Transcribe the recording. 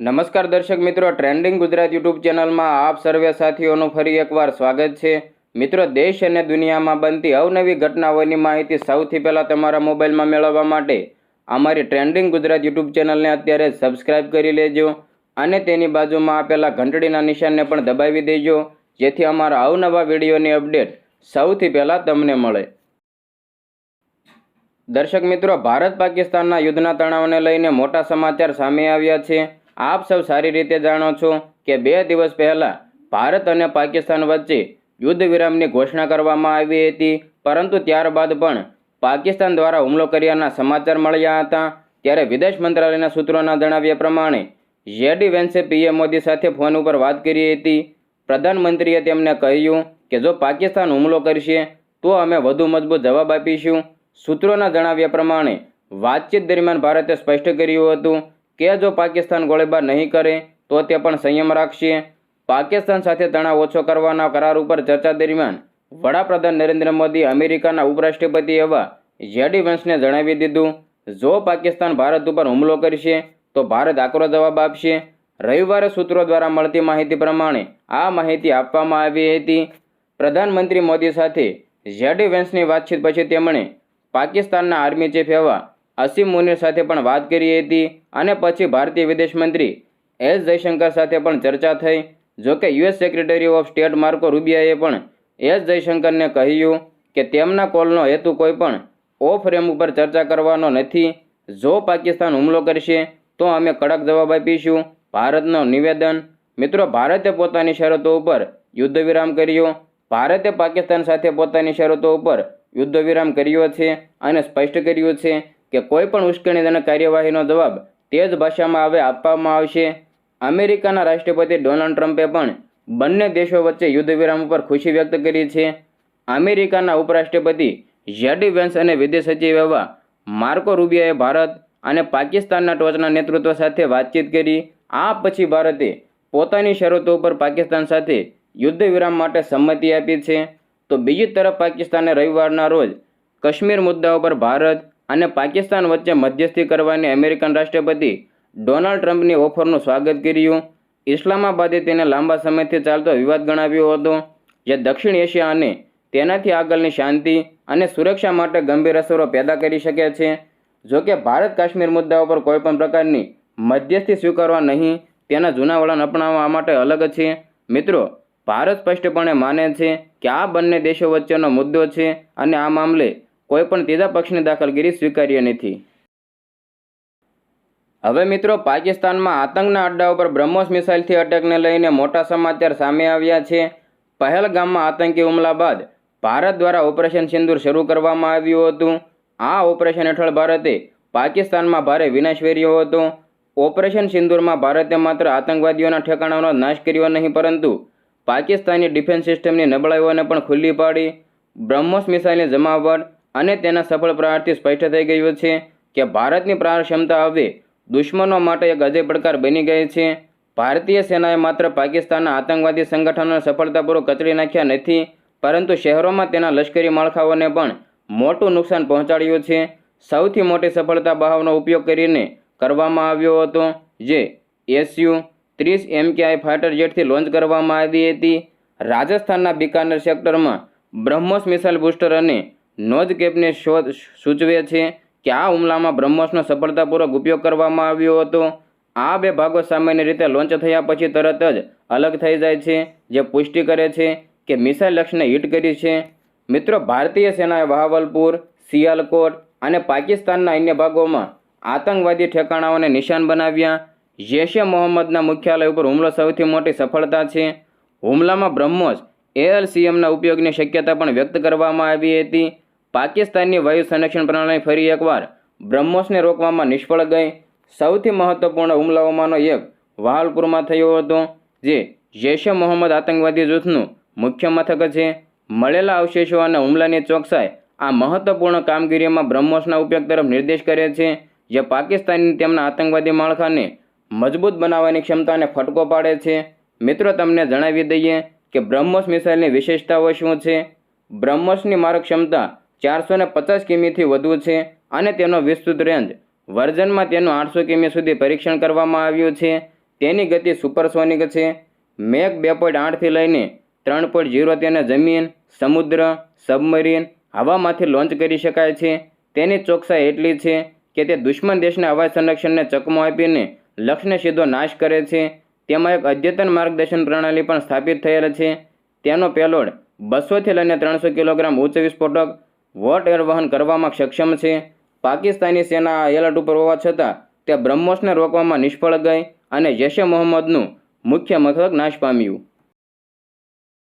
નમસ્કાર દર્શક મિત્રો ટ્રેન્ડિંગ ગુજરાત યુટ્યુબ ચેનલમાં આપ સર્વે સાથીઓનું ફરી એકવાર સ્વાગત છે. મિત્રો, દેશ અને દુનિયામાં બનતી અવનવી ઘટનાઓની માહિતી સૌથી પહેલાં તમારા મોબાઈલમાં મેળવવા માટે અમારી ટ્રેન્ડિંગ ગુજરાત યુટ્યુબ ચેનલને અત્યારે સબસ્ક્રાઇબ કરી લેજો અને તેની બાજુમાં આપેલા ઘંટડીના નિશાનને પણ દબાવી દેજો, જેથી અમારા અવનવા વિડીયોની અપડેટ સૌથી પહેલાં તમને મળે. દર્શક મિત્રો ભારત પાકિસ્તાનના યુદ્ધના તણાવને લઈને મોટા સમાચાર સામે આવ્યા છે. આપ સૌ સારી રીતે જાણો છો કે બે દિવસ પહેલાં ભારત અને પાકિસ્તાન વચ્ચે યુદ્ધ વિરામની ઘોષણા કરવામાં આવી હતી. પરંતુ ત્યારબાદ પણ પાકિસ્તાન દ્વારા હુમલો કર્યાના સમાચાર મળ્યા હતા. ત્યારે વિદેશ મંત્રાલયના સૂત્રોના જણાવ્યા પ્રમાણે, જેડી વેન્સે પીએમ મોદી સાથે ફોન ઉપર વાત કરી હતી. પ્રધાનમંત્રીએ તેમને કહ્યું કે જો પાકિસ્તાન હુમલો કરશે, તો અમે વધુ મજબૂત જવાબ આપીશું. સૂત્રોના જણાવ્યા પ્રમાણે, વાતચીત દરમિયાન ભારતે સ્પષ્ટ કર્યું હતું કે જો પાકિસ્તાન ગોળીબાર નહીં કરે, તો તે પણ સંયમ રાખશે. પાકિસ્તાન સાથે તણાવ ઓછો કરવાના કરાર ઉપર ચર્ચા દરમિયાન વડાપ્રધાન નરેન્દ્ર મોદી અમેરિકાના ઉપરાષ્ટ્રપતિ એવા જેડી વંશને જણાવી દીધું, જો પાકિસ્તાન ભારત ઉપર હુમલો કરશે, તો ભારત આકરો જવાબ આપશે. રવિવારે સૂત્રો દ્વારા મળતી માહિતી પ્રમાણે આ માહિતી આપવામાં આવી હતી. પ્રધાનમંત્રી મોદી સાથે જેડી વેન્સની વાતચીત પછી તેમણે પાકિસ્તાનના આર્મી ચીફ એવા અસીમ મુનિર સાથે પણ વાત કરી હતી અને પછી ભારતીય વિદેશ મંત્રી એસ જયશંકર સાથે પણ ચર્ચા થઈ. જોકે US secretary of state Marco રૂબિયાએ પણ એસ જયશંકરને કહ્યું કે તેમના કોલનો હેતુ કોઈ પણ ઓફ રેમ ઉપર ચર્ચા કરવાનો નથી. જો પાકિસ્તાન હુમલો કરશે, તો અમે કડક જવાબ આપીશું. ભારતનો નિવેદન, મિત્રો, ભારતે પોતાની શરતો ઉપર યુદ્ધ વિરામ કર્યો. ભારતે પાકિસ્તાન સાથે પોતાની શરતો ઉપર યુદ્ધ વિરામ કર્યો છે અને સ્પષ્ટ કર્યું છે કે કોઈ પણ તેના કાર્યવાહીનો જવાબ તે જ ભાષામાં હવે આપવામાં આવશે. અમેરિકાના રાષ્ટ્રપતિ ડોનાલ્ડ ટ્રમ્પે પણ બંને દેશો વચ્ચે યુદ્ધ વિરામ ઉપર ખુશી વ્યક્ત કરી છે. અમેરિકાના ઉપરાષ્ટ્રપતિ જેડી વેન્સ અને વિદેશ સચિવ એવા માર્કો રૂબિયાએ ભારત અને પાકિસ્તાનના ટોચના નેતૃત્વ સાથે વાતચીત કરી. આ પછી ભારતે પોતાની શરતો ઉપર પાકિસ્તાન સાથે યુદ્ધ વિરામ માટે સંમતિ આપી છે. તો બીજી તરફ પાકિસ્તાને રવિવારના રોજ કાશ્મીર મુદ્દા ઉપર ભારત અને પાકિસ્તાન વચ્ચે મધ્યસ્થી કરવાની અમેરિકન રાષ્ટ્રપતિ ડોનાલ્ડ ટ્રમ્પની ઓફરનું સ્વાગત કર્યું. ઇસ્લામાબાદે તેને લાંબા સમયથી ચાલતો વિવાદ ગણાવ્યો હતો, જે દક્ષિણ એશિયા અને તેનાથી આગળની શાંતિ અને સુરક્ષા માટે ગંભીર અસરો પેદા કરી શકે છે. જોકે ભારત કાશ્મીર મુદ્દા ઉપર કોઈપણ પ્રકારની મધ્યસ્થી સ્વીકારવા નહીં, તેના જૂના વલણ અપનાવવા માટે અલગ છે. મિત્રો, ભારત સ્પષ્ટપણે માને છે કે આ બંને દેશો વચ્ચેનો મુદ્દો છે અને આ મામલે કોઈ પણ ત્રીજા પક્ષની દાખલગીરી સ્વીકાર્ય નથી. હવે મિત્રો, પાકિસ્તાનમાં આતંકના અડ્ડા ઉપર બ્રહ્મોસ મિસાઇલથી અટેકને લઈને મોટા સમાચાર સામે આવ્યા છે. પહેલગામમાં આતંકી હુમલા બાદ ભારત દ્વારા ઓપરેશન સિંદૂર શરૂ કરવામાં આવ્યું હતું. આ ઓપરેશન હેઠળ ભારતે પાકિસ્તાનમાં ભારે વિનાશ વેર્યો હતો. ઓપરેશન સિંદૂરમાં ભારતે માત્ર આતંકવાદીઓના ઠેકાણાનો નાશ કર્યો નહીં, પરંતુ પાકિસ્તાની ડિફેન્સ સિસ્ટમની નબળાઈઓને પણ ખુલ્લી પાડી. બ્રહ્મોસ મિસાઇલની જમાવટ અને તેના સફળ પ્રહારથી સ્પષ્ટ થઈ ગયું છે કે ભારતની પ્રહાર ક્ષમતા હવે દુશ્મનો માટે એક અજય પડકાર બની ગઈ છે. ભારતીય સેનાએ માત્ર પાકિસ્તાનના આતંકવાદી સંગઠનોને સફળતાપૂર્વક કચડી નાખ્યા નથી, પરંતુ શહેરોમાં તેના લશ્કરી માળખાઓને પણ મોટું નુકસાન પહોંચાડ્યું છે. સૌથી મોટી સફળતા બહાવનો ઉપયોગ કરીને કરવામાં આવ્યો હતો, જે એસયુ ત્રીસ એમકેઆઈ ફાઇટર જેટથી લોન્ચ કરવામાં આવી હતી. રાજસ્થાનના બિકાનેર સેક્ટરમાં બ્રહ્મોસ મિસાઇલ બૂસ્ટર અને નોઝ કેપને શોધ સૂચવે છે કે આ હુમલામાં બ્રહ્મોસનો સફળતાપૂર્વક ઉપયોગ કરવામાં આવ્યો હતો. આ બે ભાગો સામાન્ય રીતે લોન્ચ થયા પછી તરત જ અલગ થઈ જાય છે, જે પુષ્ટિ કરે છે કે મિસાઇલ લક્ષ્યને હિટ કરી છે. મિત્રો, ભારતીય સેનાએ બહાવલપુર સિયાલકોટ અને પાકિસ્તાનના અન્ય ભાગોમાં આતંકવાદી ઠેકાણાઓને નિશાન બનાવ્યા. જૈશ મોહમ્મદના મુખ્યાલય ઉપર હુમલો સૌથી મોટી સફળતા છે. હુમલામાં બ્રહ્મોસ એએલસીએમના ઉપયોગની શક્યતા પણ વ્યક્ત કરવામાં આવી હતી. પાકિસ્તાનની વાયુ સંરક્ષણ પ્રણાલી ફરી એકવાર બ્રહ્મોસને રોકવામાં નિષ્ફળ ગઈ. સૌથી મહત્વપૂર્ણ હુમલાઓમાંનો એક વાહલપુરમાં થયો હતો, જે જૈશે મોહમ્મદ આતંકવાદી જૂથનું મુખ્ય મથક છે. મળેલા અવશેષો અને હુમલાની ચોકસાઈ આ મહત્વપૂર્ણ કામગીરીમાં બ્રહ્મોસના ઉપયોગ તરફ નિર્દેશ કરે છે, જે પાકિસ્તાનની તેમના આતંકવાદી માળખાને મજબૂત બનાવવાની ક્ષમતાને ફટકો પાડે છે. મિત્રો, તમને જણાવી દઈએ કે બ્રહ્મોસ મિસાઇલની વિશેષતાઓ શું છે? બ્રહ્મોસની મારક ક્ષમતા ચારસો ને પચાસ કિમીથી વધુ છે અને તેનો વિસ્તૃત રેન્જ વર્ઝનમાં તેનું આઠસો કિમી સુધી પરીક્ષણ કરવામાં આવ્યું છે. તેની ગતિ સુપરસોનિક છે. મેક બે પોઈન્ટ આઠથી લઈને ત્રણ પોઈન્ટ ઝીરો તેને જમીન, સમુદ્ર, સબમરીન હવામાંથી લોન્ચ કરી શકાય છે. તેની ચોકસાઈ એટલી છે કે તે દુશ્મન દેશના હવાઈ સંરક્ષણને ચકમો આપીને લક્ષ્યને સીધો નાશ કરે છે. તેમાં એક અદ્યતન માર્ગદર્શન પ્રણાલી પણ સ્થાપિત થયેલ છે. તેનો પેલોડ બસોથી લઈને ત્રણસો કિલોગ્રામ ઉચ્ચ વિસ્ફોટક વોટ એર વહન કરવામાં સક્ષમ છે. પાકિસ્તાની સેના આ એલર્ટ ઉપર હોવા છતાં તે બ્રહ્મોસને રોકવામાં નિષ્ફળ ગઈ અને જૈશે મોહમ્મદનું મુખ્ય મથક નાશ પામ્યું.